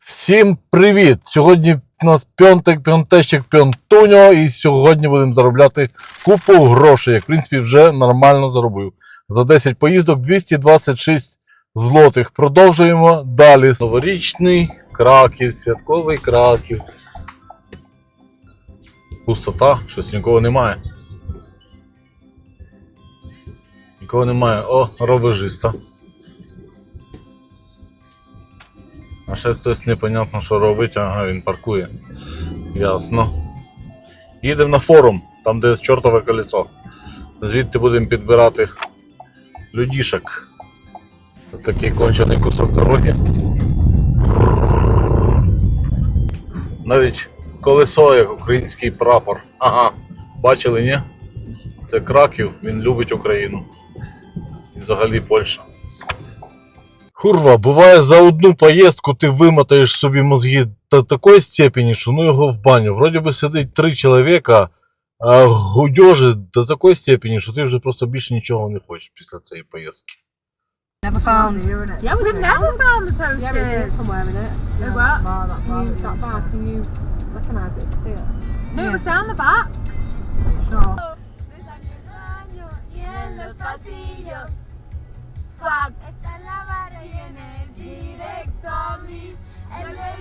Всім привіт! Сьогодні у нас пьонтик, пьонтещик, пьонтуньо, і сьогодні будемо заробляти купу грошей. Як в принципі вже нормально заробив. За 10 поїздок 226 злотих. Продовжуємо далі. Новорічний краків, святковий краків. Пустота, щось нікого немає. Нікого немає. О, робежиста. А ще хтось непонятно, що робить, ага, він паркує. Ясно. Їдемо на форум, там де чортове колесо. Звідти будемо підбирати людішок. Тут такий кончений кусок дороги. Навіть колесо, як український прапор. Ага, бачили, ні? Це Краків, він любить Україну. І взагалі Польща. Курва, буває за одну поїздку ти вимотаєш собі мозги до такої степені, що ну його в баню. Вроді би сидить три чоловіка, а гудьожить до такої степені, що ти вже просто більше нічого не хочеш після цієї поїздки. Never found. Yeah, we've never found the toasters. Yeah, somewhere it. Oh, what? Bar, that bar, Can you, that bar, can you recognise it? See it? No, it was down the back. Sure.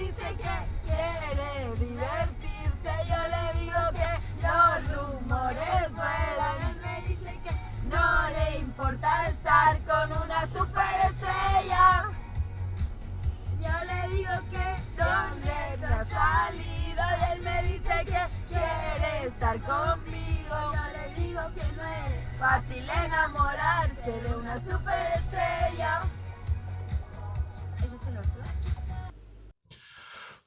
Dice que quiere divertirse. Yo le digo que los rumores vuelan. Él me dice que no le importa estar con una superestrella. Yo le digo que dónde te salido él me dice que quiere estar conmigo. Yo le digo que no es fácil enamorarse de una superestrella.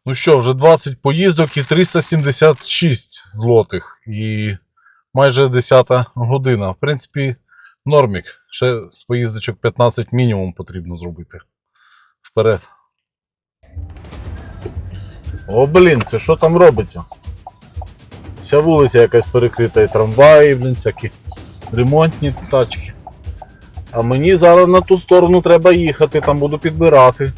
Ну що, вже 20 поїздок і 376 злотих. І майже 10 година. В принципі, нормік. Ще з поїздочок 15 мінімум потрібно зробити. Вперед. О, блін, це що там робиться? Вся вулиця якась перекрита, і трамваї, блін, всякі ремонтні тачки. А мені зараз на ту сторону треба їхати, там буду підбирати.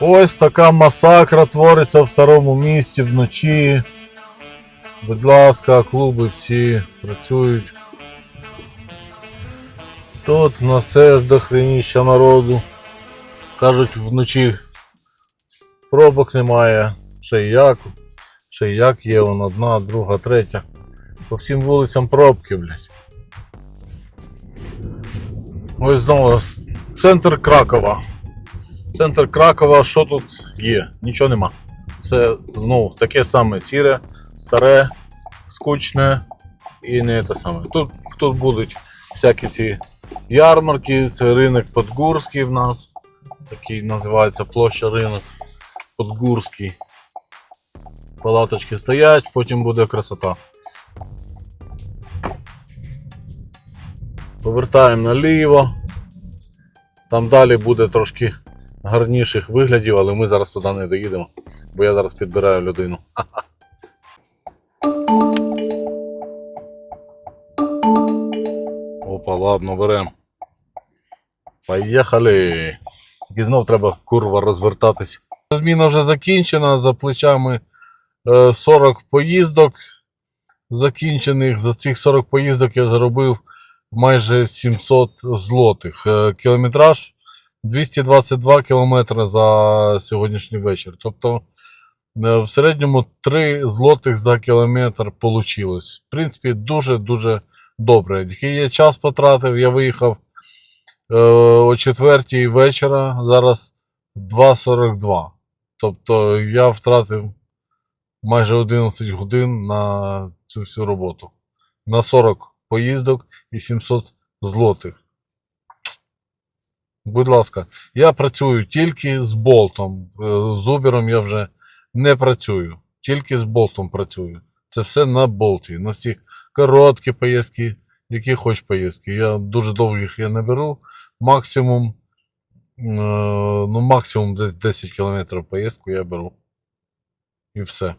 Ось така масакра твориться в старому місті вночі. Будь ласка, клуби всі працюють. Тут у нас теж дохреніща народу. Кажуть, вночі пробок немає. Ще й як. Ще як є, вон одна, друга, третя. По всім вулицям пробки, блядь. Ось знову центр Кракова. Центр Кракова, що тут є? Нічого нема. Це знову таке саме сіре, старе, скучне і не те саме. Тут, тут будуть всякі ці ярмарки, це ринок Подгурський в нас. Такий називається площа ринок Подгурський. Палаточки стоять, потім буде красота. Повертаємо наліво. Там далі буде трошки гарніших виглядів, але ми зараз туди не доїдемо, бо я зараз підбираю людину. Опа, ладно, беремо. Поїхали. І знов треба курва розвертатись. Зміна вже закінчена, за плечами е, 40 поїздок закінчених. За цих 40 поїздок я заробив майже 700 злотих. Е, Кілометраж 222 кілометри за сьогоднішній вечір. Тобто е, в середньому 3 злотих за кілометр вийшло. В принципі, дуже-дуже добре. Який я час потратив, я виїхав е, о 4 вечора, зараз 2.42. Тобто я втратив майже 11 годин на цю всю роботу. На 40 поїздок і 700 злотих. Будь ласка, я працюю тільки з болтом. Е, З Uber я вже не працюю. Тільки з болтом працюю. Це все на болті. На всі короткі поїздки, які хоч поїздки. Я дуже довгих я не беру. Максимум, е, ну, максимум 10 км поїздку я беру. І все.